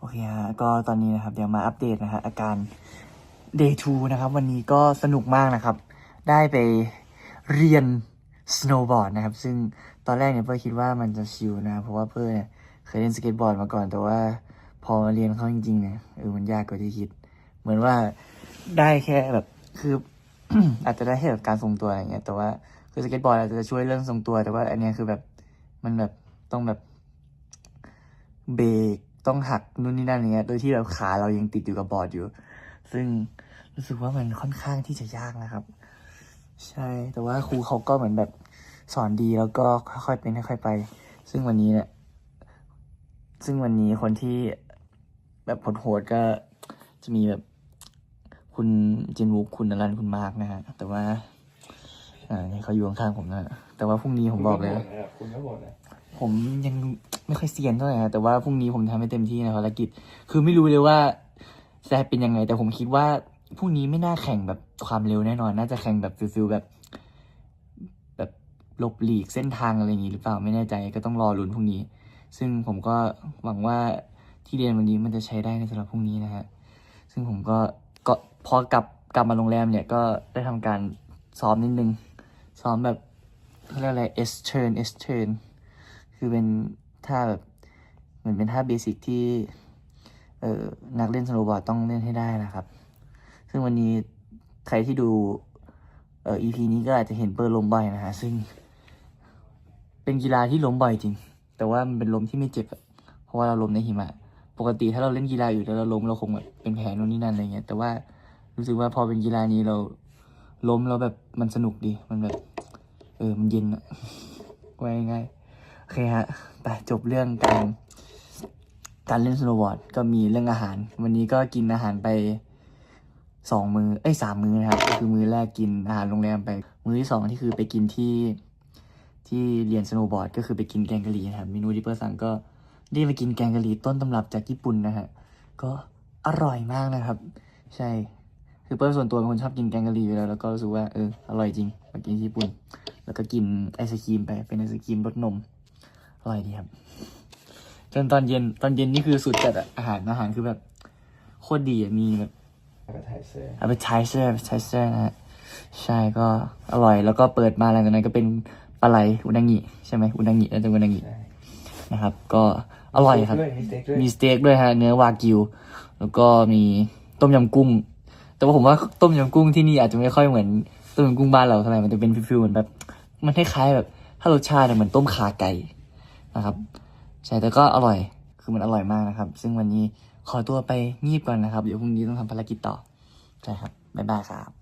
โอเคฮะก็ตอนนี้นะครับ เดี๋ยวมาอัปเดตนะฮะอาการ day 2นะครับ วันนี้ก็สนุกมากนะครับ ได้ไปเรียน snowboard นะครับ ซึ่งตอนแรกเนี่ยเพื่อคิดว่ามันจะชิลนะเพราะว่าเพื่อเนี่ยเคยเล่นสเก็ตบอร์ดมาก่อน แต่ว่าพอมาเรียนเข้าจริงๆเนี่ยเออมันยากกว่าที่คิด เหมือนว่าได้แค่แบบคือ อาจจะได้แค่แบบการทรงตัวอะไรเงี้ยแต่ว่าคือสเก็ตบอร์ดอาจจะช่วยเรื่องทรงตัว แต่ว่าอันเนี้ยคือแบบมันแบบต้องแบบเบรก ต้องหักนู่นนี่นั่นอย่างเงี้ย โดยที่แบบขาเรายังติดอยู่กับบอร์ดอยู่ ซึ่งรู้สึกว่ามันค่อนข้างที่จะยากนะครับ ใช่ แต่ว่าครูเขาก็เหมือนแบบสอนดีแล้วก็ค่อยๆเป็นค่อยๆไป ซึ่งวันนี้เนี่ยซึ่งวันนี้คนที่แบบโหดๆก็จะมีแบบคุณจินวุกคุณนรันคุณมาร์กนะฮะแต่ว่า อ่านี่เขาอยู่ข้างๆผมนะแต่ว่าพรุ่งนี้ผมบอกเลย คุณก็บ่นนะ ผมยังไม่ค่อยเซียนเท่าไหร่นะแต่ว่าพรุ่งนี้ผมทำให้เต็มที่ในภารกิจ คือไม่รู้เลยว่าจะเป็นยังไง แต่ผมคิดว่าพรุ่งนี้ไม่น่าแข่งแบบความเร็วแน่นอน น่าจะแข่งแบบฟิลๆแบบ แบบหลบหลีกเส้นทางอะไรอย่างนี้หรือเปล่าไม่แน่ใจก็ต้องรอลุ้นพรุ่งนี้ ซึ่งผมก็หวังว่าที่เรียนวันนี้มันจะใช้ได้ในสำหรับพรุ่งนี้นะฮะซึ่งผมก็ก็พอกลับกลับมาโรงแรมเนี่ยก็ได้ทำการซ้อมนิดนึงซ้อมแบบเขาเรียกอะไร S turn S turn คือเป็นท่าแบบเหมือนเป็นท่าเบสิกที่เอ่อนักเล่นสโนว์บอร์ดต้องเล่นให้ได้นะครับ ซึ่งวันนี้ใครที่ดูเอ่อ EP นี้ก็อาจจะเห็นเปิร์ล้มบ่อยนะฮะ ซึ่ง เป็นกีฬาที่ล้มบ่อยจริง แต่ว่ามันเป็นลมที่ไม่เจ็บอะเพราะว่าเราล้มในหิมะ ปกติถ้าเราเล่นกีฬาอื่แล้วเราล้มเราคงแบบเป็นแผลนู่นนี่นั่นอะไรเงี้ย แต่ว่ารู้สึกว่าพอเป็นกีฬานี้เราล้มแล้วแบบมันสนุกดี มันแบบ เออ มันเย็นอะว่าง่าย อเคฮะ ไปจบเรื่องการการเล่นสโนว์บอร์ดก็มีเรื่องอาหาร วันนี้ก็กินอาหารไปสองมือเอ้ยสามมือนะครับก็คือมือแรกกินอาหารโรงแรมไป มือที่สองที่คือไปกินที่ที่เรียนสโนว์บอร์ดก็คือไปกินแกงกะหรี่นะครับเมนูที่เปิ้ลสั่งก็ได้มากินแกงกะหรี่ต้นตำรับจากญี่ปุ่นนะฮะก็อร่อยมากนะครับ ใช่คือเปิ้ลส่วนตัวเป็นคนชอบกินแกงกะหรี่อยู่แล้วแล้วก็รู้สึกว่าเอออร่อยจริงมากินที่ญี่ปุ่น แล้วก็กินไอศครีมไปเป็นไอศครีมรสนม อร่อยดีครับ จนตอนเย็นตอนเย็นนี่คือสุดจัดอะอาหารอาหารคือแบบโคตรดีอะมีแบบแล้วก็ถ่ายเสื้อเอาไปใช้เสื้อใช้เสื้อนะฮะใช่ก็อร่อยแล้วก็เปิดมาหลังจากนั้นก็เป็นปลาไหลอุนางิใช่ไหมอุนางิน่าจะอุนางิใช่นะครับ ก็อร่อยครับด้วยมีสเต็กด้วยมีสเต็กด้วยฮะเนื้อวากิว แล้วก็มีต้มยำกุ้ง แต่ว่าผมว่าต้มยำกุ้งที่นี่อาจจะไม่ค่อยเหมือนต้มยำกุ้งบ้านเราเท่าไหร่มันจะเป็นฟิลๆเหมือนแบบ มันคล้ายๆแบบถ้ารสชาติเนี่ยเหมือนต้มขาไก่ นะครับ ใช่แต่ก็อร่อย คือมันอร่อยมากนะครับ ซึ่งวันนี้ขอตัวไปงีบก่อนนะครับ เดี๋ยวพรุ่งนี้ต้องทำภารกิจต่อ ใช่ครับ บ๊ายบายครับ